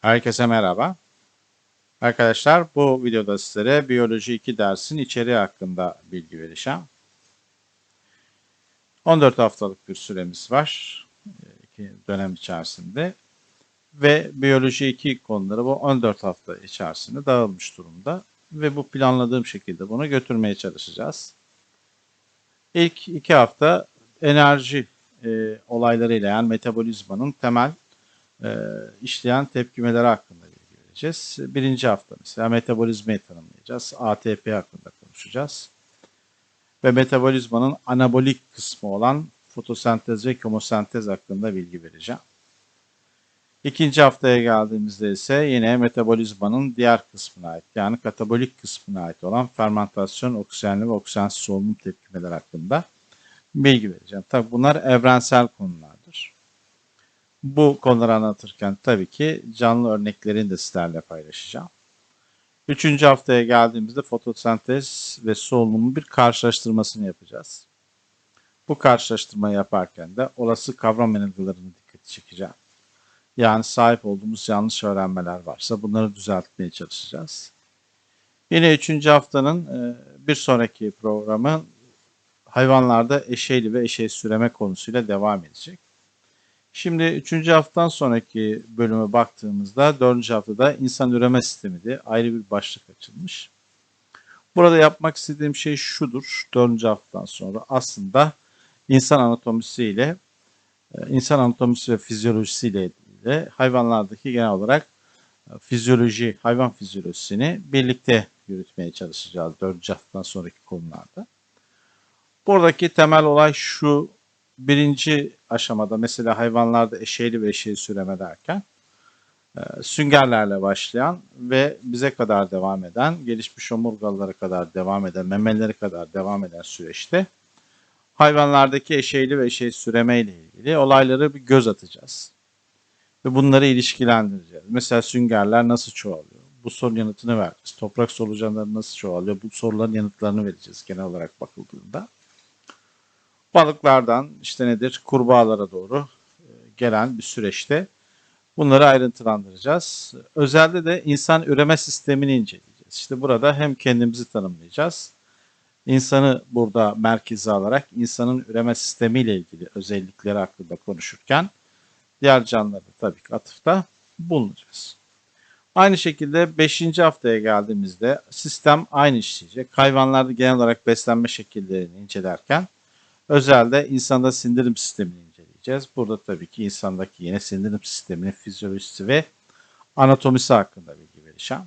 Herkese merhaba. Arkadaşlar bu videoda sizlere biyoloji 2 dersin içeriği hakkında bilgi vereceğim. 14 haftalık bir süremiz var iki dönem içerisinde ve biyoloji 2 konuları bu 14 hafta içerisinde dağılmış durumda ve bu planladığım şekilde bunu götürmeye çalışacağız. İlk iki hafta enerji e, olaylarıyla yani metabolizmanın temel e, işleyen tepkimeleri hakkında vereceğiz. Birinci hafta mesela metabolizmayı tanımlayacağız. ATP hakkında konuşacağız. Ve metabolizmanın anabolik kısmı olan fotosentez ve kemosentez hakkında bilgi vereceğim. İkinci haftaya geldiğimizde ise yine metabolizmanın diğer kısmına ait yani katabolik kısmına ait olan fermentasyon, oksijenli ve oksijensiz solunum tepkimeleri hakkında bilgi vereceğim. Tabi bunlar evrensel konulardır. Bu konuları anlatırken tabii ki canlı örneklerini de sizlerle paylaşacağım. Üçüncü haftaya geldiğimizde fotosentez ve solunumun bir karşılaştırmasını yapacağız. Bu karşılaştırmayı yaparken de olası kavram yanılgılarını dikkati çekeceğim. Yani sahip olduğumuz yanlış öğrenmeler varsa bunları düzeltmeye çalışacağız. Yine üçüncü haftanın e, bir sonraki programı hayvanlarda eşeyli ve eşeği süreme konusuyla devam edecek. Şimdi üçüncü haftadan sonraki bölüme baktığımızda dördüncü haftada insan üreme sistemi de ayrı bir başlık açılmış. Burada yapmak istediğim şey şudur. Dördüncü haftadan sonra aslında insan anatomisi ile e, insan anatomisi ve fizyolojisi ile ilgili hayvanlardaki genel olarak e, fizyoloji, hayvan fizyolojisini birlikte yürütmeye çalışacağız dördüncü haftadan sonraki konularda. Buradaki temel olay şu. Birinci aşamada mesela hayvanlarda eşeğli ve eşeği süreme derken e, süngerlerle başlayan ve bize kadar devam eden, gelişmiş omurgalara kadar devam eden, memeleri kadar devam eden süreçte hayvanlardaki eşeğli ve eşeği süreme ile ilgili olayları bir göz atacağız. Ve bunları ilişkilendireceğiz. Mesela süngerler nasıl çoğalıyor? Bu sorunun yanıtını vereceğiz. Toprak solucanları nasıl çoğalıyor? Bu soruların yanıtlarını vereceğiz genel olarak bakıldığında balıklardan işte nedir kurbağalara doğru e, gelen bir süreçte bunları ayrıntılandıracağız. Özelde de insan üreme sistemini inceleyeceğiz. İşte burada hem kendimizi tanımlayacağız. İnsanı burada merkeze alarak insanın üreme sistemiyle ilgili özellikleri hakkında konuşurken diğer canlılara tabii ki atıfta bulunacağız. Aynı şekilde 5. haftaya geldiğimizde sistem aynı işleyecek. Hayvanlarda genel olarak beslenme şekillerini incelerken Özelde insanda sindirim sistemini inceleyeceğiz. Burada tabii ki insandaki yine sindirim sisteminin fizyolojisi ve anatomisi hakkında bilgi vereceğim.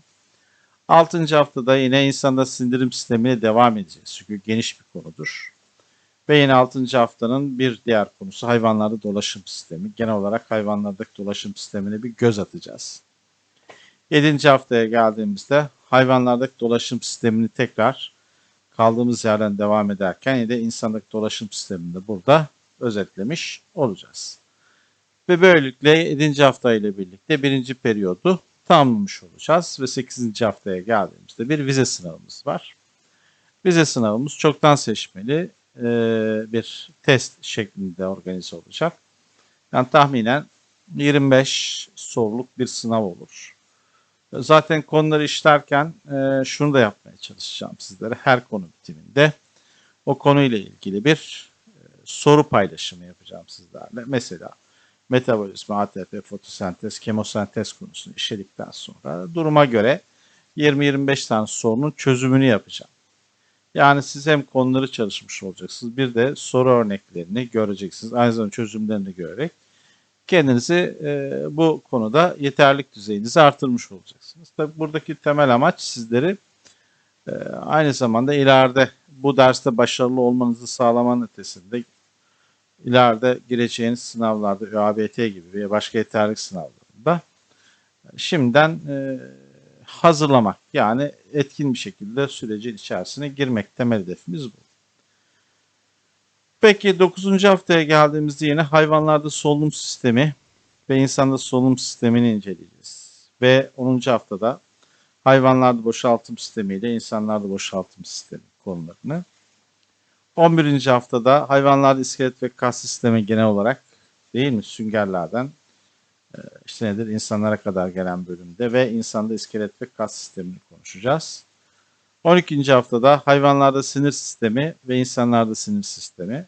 6. haftada yine insanda sindirim sistemine devam edeceğiz. Çünkü geniş bir konudur. Ve yine 6. haftanın bir diğer konusu hayvanlarda dolaşım sistemi. Genel olarak hayvanlardaki dolaşım sistemine bir göz atacağız. 7. haftaya geldiğimizde hayvanlardaki dolaşım sistemini tekrar kaldığımız yerden devam ederken yine de insandaki dolaşım sisteminde burada özetlemiş olacağız. Ve böylelikle 7. hafta ile birlikte birinci periyodu tamamlamış olacağız ve 8. haftaya geldiğimizde bir vize sınavımız var. Vize sınavımız çoktan seçmeli bir test şeklinde organize olacak. Yani tahminen 25 soruluk bir sınav olur. Zaten konuları işlerken e, şunu da yapmaya çalışacağım sizlere. Her konu bitiminde o konuyla ilgili bir e, soru paylaşımı yapacağım sizlerle. Mesela metabolizma, ATP, fotosentez, kemosentez konusunu işledikten sonra duruma göre 20-25 tane sorunun çözümünü yapacağım. Yani siz hem konuları çalışmış olacaksınız bir de soru örneklerini göreceksiniz. Aynı zamanda çözümlerini görerek kendinizi e, bu konuda yeterlik düzeyinizi artırmış olacaksınız. Tabi buradaki temel amaç sizleri e, aynı zamanda ileride bu derste başarılı olmanızı sağlamanın ötesinde ileride gireceğiniz sınavlarda ÖABT gibi veya başka yeterlik sınavlarında şimdiden e, hazırlamak yani etkin bir şekilde sürecin içerisine girmek temel hedefimiz bu. Peki 9. haftaya geldiğimizde yine hayvanlarda solunum sistemi ve insanda solunum sistemini inceleyeceğiz. Ve 10. haftada hayvanlarda boşaltım sistemi ile insanlarda boşaltım sistemi konularını. 11. haftada hayvanlarda iskelet ve kas sistemi genel olarak değil mi süngerlerden Ee, işte nedir? İnsanlara kadar gelen bölümde ve insanda iskelet ve kas sistemini konuşacağız. 12. haftada hayvanlarda sinir sistemi ve insanlarda sinir sistemi.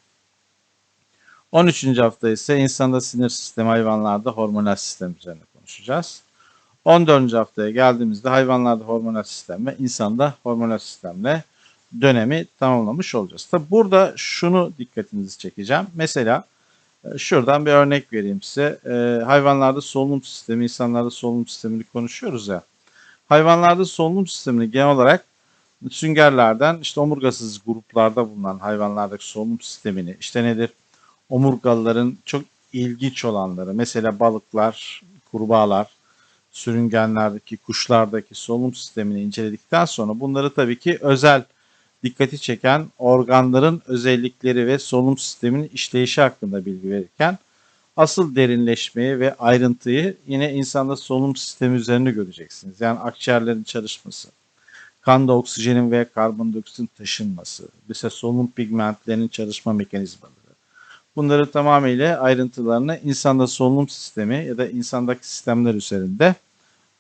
13. hafta ise insanda sinir sistemi, hayvanlarda hormonal sistem üzerine konuşacağız. 14. haftaya geldiğimizde hayvanlarda hormonal sistem ve insanda hormonal sistemle dönemi tamamlamış olacağız. Tabi burada şunu dikkatinizi çekeceğim. Mesela e, şuradan bir örnek vereyim size. E, hayvanlarda solunum sistemi, insanlarda solunum sistemini konuşuyoruz ya. Hayvanlarda solunum sistemini genel olarak süngerlerden işte omurgasız gruplarda bulunan hayvanlardaki solunum sistemini işte nedir? Omurgalıların çok ilginç olanları mesela balıklar, kurbağalar, sürüngenlerdeki, kuşlardaki solunum sistemini inceledikten sonra bunları tabii ki özel dikkati çeken organların özellikleri ve solunum sisteminin işleyişi hakkında bilgi verirken asıl derinleşmeyi ve ayrıntıyı yine insanda solunum sistemi üzerine göreceksiniz. Yani akciğerlerin çalışması, kanda oksijenin ve karbondioksitin taşınması, mesela solunum pigmentlerinin çalışma mekanizmaları. Bunları tamamıyla ayrıntılarını insanda solunum sistemi ya da insandaki sistemler üzerinde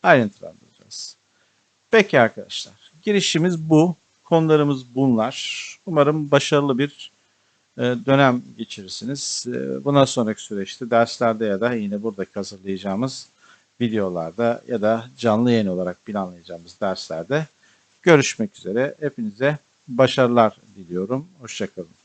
ayrıntılandıracağız. Peki arkadaşlar, girişimiz bu. Konularımız bunlar. Umarım başarılı bir e, dönem geçirirsiniz. E, Bundan sonraki süreçte derslerde ya da yine buradaki hazırlayacağımız videolarda ya da canlı yayın olarak planlayacağımız derslerde görüşmek üzere. Hepinize başarılar diliyorum. Hoşçakalın.